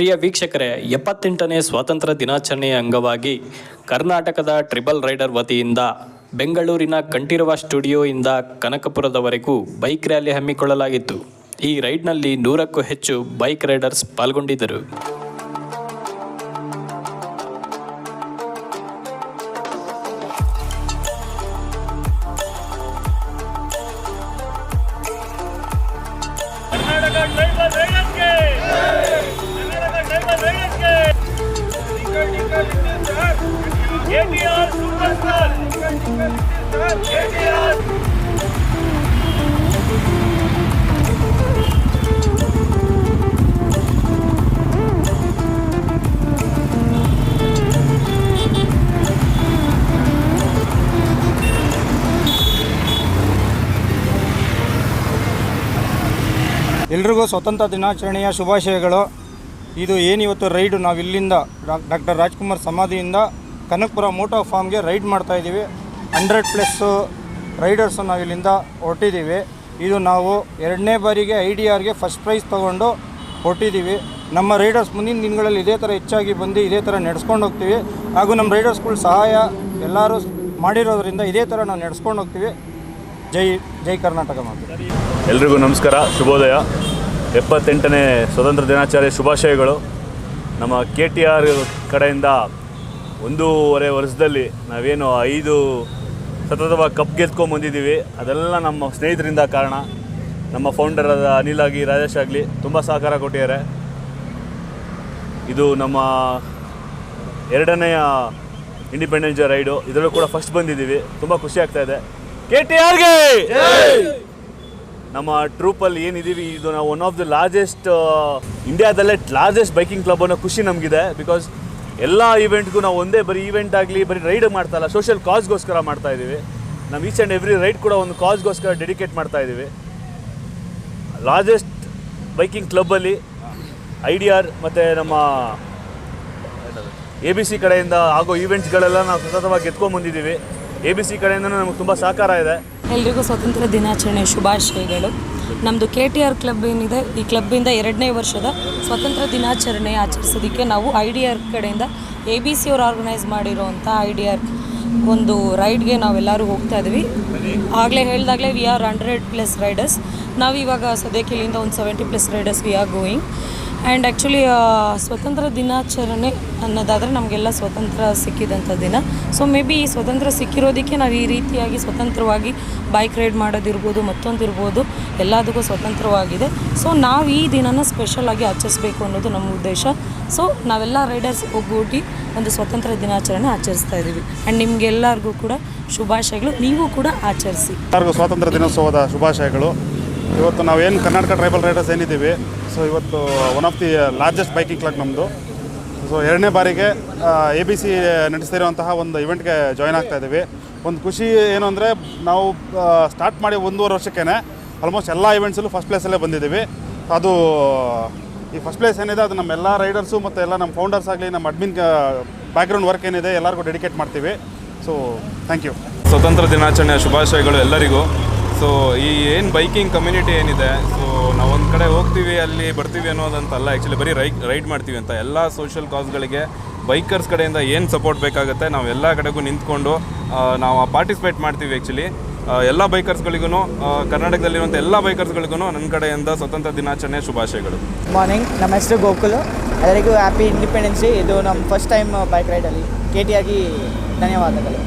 ಪ್ರಿಯ ವೀಕ್ಷಕರೇ, ಎಪ್ಪತ್ತೆಂಟನೇ ಸ್ವಾತಂತ್ರ್ಯ ದಿನಾಚರಣೆಯ ಅಂಗವಾಗಿ ಕರ್ನಾಟಕದ ಟ್ರಿಬಲ್ ರೈಡರ್ ವತಿಯಿಂದ ಬೆಂಗಳೂರಿನ ಕಂಠೀರವ ಸ್ಟುಡಿಯೋಯಿಂದ ಕನಕಪುರದವರೆಗೂ ಬೈಕ್ ರ್ಯಾಲಿ ಹಮ್ಮಿಕೊಳ್ಳಲಾಗಿತ್ತು. ಈ ರೈಡ್ನಲ್ಲಿ ನೂರಕ್ಕೂ ಹೆಚ್ಚು ಬೈಕ್ ರೈಡರ್ಸ್ ಪಾಲ್ಗೊಂಡಿದ್ದರು. ಎಲ್ರಿಗೂ ಸ್ವತಂತ್ರ ದಿನಾಚರಣೆಯ ಶುಭಾಶಯಗಳು. ಇದು ಏನಿವತ್ತು ರೈಡು ನಾವು ಇಲ್ಲಿಂದ ಡಾಕ್ಟರ್ ರಾಜ್ಕುಮಾರ್ ಸಮಾಧಿಯಿಂದ ಕನಕಪುರ ಮೋಟೋ ಫಾರ್ಮ್ಗೆ ರೈಡ್ ಮಾಡ್ತಾ ಇದ್ದೀವಿ. ಹಂಡ್ರೆಡ್ ಪ್ಲಸ್ಸು ರೈಡರ್ಸು ನಾವು ಇಲ್ಲಿಂದ ಹೊರಟಿದ್ದೀವಿ. ಇದು ನಾವು ಎರಡನೇ ಬಾರಿಗೆ ಐ ಡಿ ಆರ್ಗೆ ಫಸ್ಟ್ ಪ್ರೈಸ್ ತೊಗೊಂಡು ಹೊರಟಿದ್ದೀವಿ. ನಮ್ಮ ರೈಡರ್ಸ್ ಮುಂದಿನ ದಿನಗಳಲ್ಲಿ ಇದೇ ಥರ ಹೆಚ್ಚಾಗಿ ಬಂದು ಇದೇ ಥರ ನಡೆಸ್ಕೊಂಡು ಹೋಗ್ತೀವಿ. ಹಾಗೂ ನಮ್ಮ ರೈಡರ್ಸ್ಗಳ ಸಹಾಯ ಎಲ್ಲರೂ ಮಾಡಿರೋದ್ರಿಂದ ಇದೇ ಥರ ನಾವು ನಡೆಸ್ಕೊಂಡು ಹೋಗ್ತೀವಿ. ಜೈ ಜೈ ಕರ್ನಾಟಕ ಮಾತು. ಎಲ್ರಿಗೂ ನಮಸ್ಕಾರ, ಶುಭೋದಯ. ಎಪ್ಪತ್ತೆಂಟನೇ ಸ್ವತಂತ್ರ ದಿನಾಚಾರ್ಯ ಶುಭಾಶಯಗಳು. ನಮ್ಮ ಕೆ ಟಿ ಆರ್ ಕಡೆಯಿಂದ ಒಂದೂವರೆ ವರ್ಷದಲ್ಲಿ ನಾವೇನು ಐದು ಸತತವಾಗಿ ಕಪ್ ಗೆದ್ಕೊಂಡು ಬಂದಿದ್ದೀವಿ. ಅದೆಲ್ಲ ನಮ್ಮ ಸ್ನೇಹಿತರಿಂದ ಕಾರಣ. ನಮ್ಮ ಫೌಂಡರ್ ಆದ ಅನಿಲ್ ಆಗಿ, ರಾಜೇಶ್ ಆಗಲಿ, ತುಂಬ ಸಹಕಾರ ಕೊಟ್ಟಿದ್ದಾರೆ. ಇದು ನಮ್ಮ ಎರಡನೆಯ ಇಂಡಿಪೆಂಡೆನ್ಸ್ ರೈಡು. ಇದರಲ್ಲೂ ಕೂಡ ಫಸ್ಟ್ ಬಂದಿದ್ದೀವಿ. ತುಂಬ ಖುಷಿ ಆಗ್ತಾ ಇದೆ. ಕೆ ಟಿ ಆರ್ಗೆ ನಮ್ಮ ಟ್ರೂಪಲ್ಲಿ ಏನಿದ್ದೀವಿ, ಇದು ನಾವು ಒನ್ ಆಫ್ ದಿ ಲಾರ್ಜೆಸ್ಟ್ ಇಂಡಿಯಾದಲ್ಲೇ ಲಾರ್ಜೆಸ್ಟ್ ಬೈಕಿಂಗ್ ಕ್ಲಬ್ ಅನ್ನೋ ಖುಷಿ ನಮಗಿದೆ. ಬಿಕಾಸ್ ಎಲ್ಲ ಈವೆಂಟ್ಗೂ ನಾವು ಒಂದೇ ಬರೀ ಈವೆಂಟ್ ಆಗಲಿ, ಬರೀ ರೈಡ್ ಮಾಡ್ತಾ ಇಲ್ಲ ಸೋಷಿಯಲ್ ಕಾಸ್ಗೋಸ್ಕರ ಮಾಡ್ತಾ ಇದ್ದೀವಿ. ನಾವು ಈಚ್ ಆ್ಯಂಡ್ ಎವ್ರಿ ರೈಡ್ ಕೂಡ ಒಂದು ಕಾಸ್ಗೋಸ್ಕರ ಡೆಡಿಕೇಟ್ ಮಾಡ್ತಾ ಇದ್ದೀವಿ. ಲಾರ್ಜೆಸ್ಟ್ ಬೈಕಿಂಗ್ ಕ್ಲಬ್ಬಲ್ಲಿ ಐ ಡಿ ಆರ್ ಮತ್ತು ನಮ್ಮ ಎ ಬಿ ಸಿ ಕಡೆಯಿಂದ ಆಗೋ ಈವೆಂಟ್ಸ್ಗಳೆಲ್ಲ ನಾವು ಸತತವಾಗಿ ಗೆದ್ಕೊಂಡು ಬಂದಿದ್ದೀವಿ. ಎ ಬಿ ಸಿ ಕಡೆಯಿಂದ ನಮಗೆ ತುಂಬ ಸಹಕಾರ ಇದೆ. ಎಲ್ರಿಗೂ ಸ್ವಾತಂತ್ರ್ಯ ದಿನಾಚರಣೆ ಶುಭಾಶಯಗಳು. ನಮ್ಮದು ಕೆ ಟಿ ಆರ್ ಕ್ಲಬ್ ಏನಿದೆ, ಈ ಕ್ಲಬ್ಬಿಂದ ಎರಡನೇ ವರ್ಷದ ಸ್ವತಂತ್ರ ದಿನಾಚರಣೆ ಆಚರಿಸೋದಕ್ಕೆ ನಾವು ಐ ಡಿ ಆರ್ ಕಡೆಯಿಂದ ಎ ಬಿ ಸಿ ಅವ್ರು ಆರ್ಗನೈಸ್ ಮಾಡಿರೋವಂಥ ಐ ಡಿ ಆರ್ ಒಂದು ರೈಡ್ಗೆ ನಾವೆಲ್ಲರೂ ಹೋಗ್ತಾ ಇದ್ವಿ. ಆಗಲೇ ಹೇಳಿದಾಗಲೇ we are hundred plus riders ನಾವು ಇವಾಗ ಸದ್ಯಕ್ಕೆ ಇಲ್ಲಿಂದ ಒಂದು seventy plus riders we are going and actually ಸ್ವತಂತ್ರ ದಿನಾಚರಣೆ ಅನ್ನೋದಾದರೆ ನಮಗೆಲ್ಲ ಸ್ವತಂತ್ರ ಸಿಕ್ಕಿದಂಥ ದಿನ. ಸೊ ಮೇ ಬಿ ಈ ಸ್ವತಂತ್ರ ಸಿಕ್ಕಿರೋದಕ್ಕೆ ನಾವು ಈ ರೀತಿಯಾಗಿ ಸ್ವತಂತ್ರವಾಗಿ ಬೈಕ್ ರೈಡ್ ಮಾಡೋದಿರ್ಬೋದು, ಮತ್ತೊಂದಿರ್ಬೋದು, ಎಲ್ಲದಕ್ಕೂ ಸ್ವತಂತ್ರವಾಗಿದೆ. ಸೊ ನಾವು ಈ ದಿನನ ಸ್ಪೆಷಲಾಗಿ ಆಚರಿಸ್ಬೇಕು ಅನ್ನೋದು ನಮ್ಮ ಉದ್ದೇಶ. ಸೊ ನಾವೆಲ್ಲ ರೈಡರ್ಸ್ ಒಗ್ಗೂಡಿ ಒಂದು ಸ್ವತಂತ್ರ ದಿನಾಚರಣೆ ಆಚರಿಸ್ತಾ ಇದ್ದೀವಿ. ಆ್ಯಂಡ್ ನಿಮಗೆಲ್ಲರಿಗೂ ಕೂಡ ಶುಭಾಶಯಗಳು. ನೀವು ಕೂಡ ಆಚರಿಸಿ. ಎಲ್ಲರಿಗೂ ಸ್ವಾತಂತ್ರ್ಯ ದಿನೋತ್ಸವದ ಶುಭಾಶಯಗಳು. ಇವತ್ತು ನಾವೇನು ಕರ್ನಾಟಕ ಟ್ರೈಬಲ್ ರೈಡರ್ಸ್ ಏನಿದ್ದೀವಿ ಸೊ ಇವತ್ತು one of the largest biking club ನಮ್ಮದು ಸೊ ಎರಡನೇ ಬಾರಿಗೆ ಎ ಬಿ ಸಿ ನಡೆಸ್ತಿರುವಂತಹ ಒಂದು ಇವೆಂಟ್ಗೆ ಜಾಯ್ನ್ ಆಗ್ತಾ ಇದ್ದೀವಿ ಒಂದು ಖುಷಿ ಏನು ಅಂದರೆ, ನಾವು ಸ್ಟಾರ್ಟ್ ಮಾಡಿ ಒಂದೂವರೆ ವರ್ಷಕ್ಕೇ ಆಲ್ಮೋಸ್ಟ್ ಎಲ್ಲ ಇವೆಂಟ್ಸಲ್ಲೂ ಫಸ್ಟ್ ಪ್ಲೇಸಲ್ಲೇ ಬಂದಿದ್ದೀವಿ. ಅದು, ಈ ಫಸ್ಟ್ ಪ್ಲೇಸ್ ಏನಿದೆ, ಅದು ನಮ್ಮ ಎಲ್ಲ ರೈಡರ್ಸು ಮತ್ತು ಎಲ್ಲ ನಮ್ಮ ಫೌಂಡರ್ಸ್ ಆಗಲಿ, ನಮ್ಮ ಅಡ್ಮಿನ್ ಬ್ಯಾಕ್ಗ್ರೌಂಡ್ ವರ್ಕ್ ಏನಿದೆ, ಎಲ್ಲರಿಗೂ ಡೆಡಿಕೇಟ್ ಮಾಡ್ತೀವಿ. ಸೊ ಥ್ಯಾಂಕ್ ಯು ಸ್ವತಂತ್ರ ದಿನಾಚರಣೆಯ ಶುಭಾಶಯಗಳು ಎಲ್ಲರಿಗೂ. ಸೊ ಈ ಏನು ಬೈಕಿಂಗ್ ಕಮ್ಯುನಿಟಿ ಏನಿದೆ ಸೊ ನಾವು ಒಂದು ಕಡೆ ಹೋಗ್ತೀವಿ, ಅಲ್ಲಿ ಬರ್ತೀವಿ ಅನ್ನೋದಂತಲ್ಲ ಆ್ಯಕ್ಚುಲಿ ಬರೀ ರೈ ರೈಡ್ ಮಾಡ್ತೀವಿ ಅಂತ. ಎಲ್ಲ ಸೋಷಿಯಲ್ ಕಾಸ್ಗಳಿಗೆ ಬೈಕರ್ಸ್ ಕಡೆಯಿಂದ ಏನು ಸಪೋರ್ಟ್ ಬೇಕಾಗುತ್ತೆ, ನಾವು ಎಲ್ಲ ಕಡೆಗೂ ನಿಂತ್ಕೊಂಡು ನಾವು ಪಾರ್ಟಿಸಿಪೇಟ್ ಮಾಡ್ತೀವಿ ಆ್ಯಕ್ಚುಲಿ ಎಲ್ಲ ಬೈಕರ್ಸ್ಗಳಿಗೂ ಕರ್ನಾಟಕದಲ್ಲಿರುವಂಥ ಎಲ್ಲ ಬೈಕರ್ಸ್ಗಳಿಗೂ ನನ್ನ ಕಡೆಯಿಂದ ಸ್ವತಂತ್ರ ದಿನಾಚರಣೆ ಶುಭಾಶಯಗಳು. ಮಾರ್ನಿಂಗ್ ನಮ್ಮ ಹೆಸರು ಗೋಕುಲ್. ಎಲ್ಲರಿಗೂ ಹ್ಯಾಪಿ ಇಂಡಿಪೆಂಡೆನ್ಸ್ ಇದು ನಮ್ಮ ಫಸ್ಟ್ ಟೈಮ್ ಬೈಕ್ ರೈಡಲ್ಲಿ ಟಿ ಧನ್ಯವಾದಗಳು.